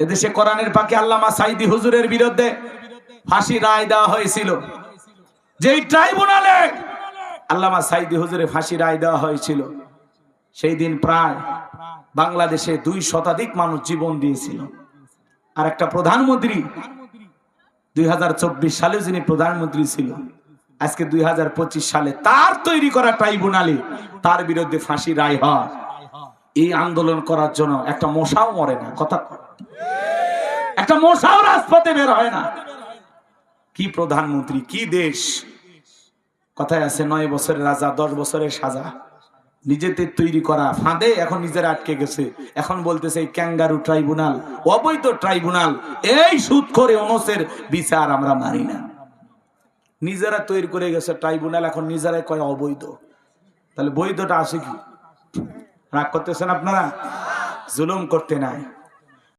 এদেশে কোরআনের পাকে আল্লামা সাইদি হুজুরের বিরুদ্ধে ফাঁসি রায় দেওয়া হয়েছিল। যেই ট্রাইব্যুনালে আল্লামা সাইদি হুজুরে ফাঁসি রায় দেওয়া হয়েছিল, সেই দিন প্রায় বাংলাদেশে দুই শতাধিক মানুষ জীবন দিয়েছিল। আর একটা প্রধানমন্ত্রী দুই হাজার চব্বিশ সালে যিনি প্রধানমন্ত্রী ছিল, আজকে দুই হাজার পঁচিশ সালে তার তৈরি করা ট্রাইব্যুনালে তার বিরুদ্ধে ফাঁসি রায় হয়। এই আন্দোলন করার জন্য একটা মশাও মরে না, কথা একটা মশাও রাজপথে বের হয় না। কি প্রধানমন্ত্রী, কি দেশ? কথায় আছে, নয় বছরের রাজা, দশ বছরের সাজা। নিজেদের তৈরি করা ফাঁদে এখন নিজের আটকে গেছে। এখন বলতেছে, এই ক্যাঙ্গারু ট্রাইব্যুনাল, অবৈধ ট্রাইব্যুনাল, এই সুদ করে অনসের বিচার আমরা মানি না। নিজেরা তৈরি করে গেছে ট্রাইব্যুনাল, এখন নিজেরাই কয় অবৈধ। তাহলে বৈধটা আছে কি? রাগ করতেছেন আপনারা? জুলুম করতে নাই।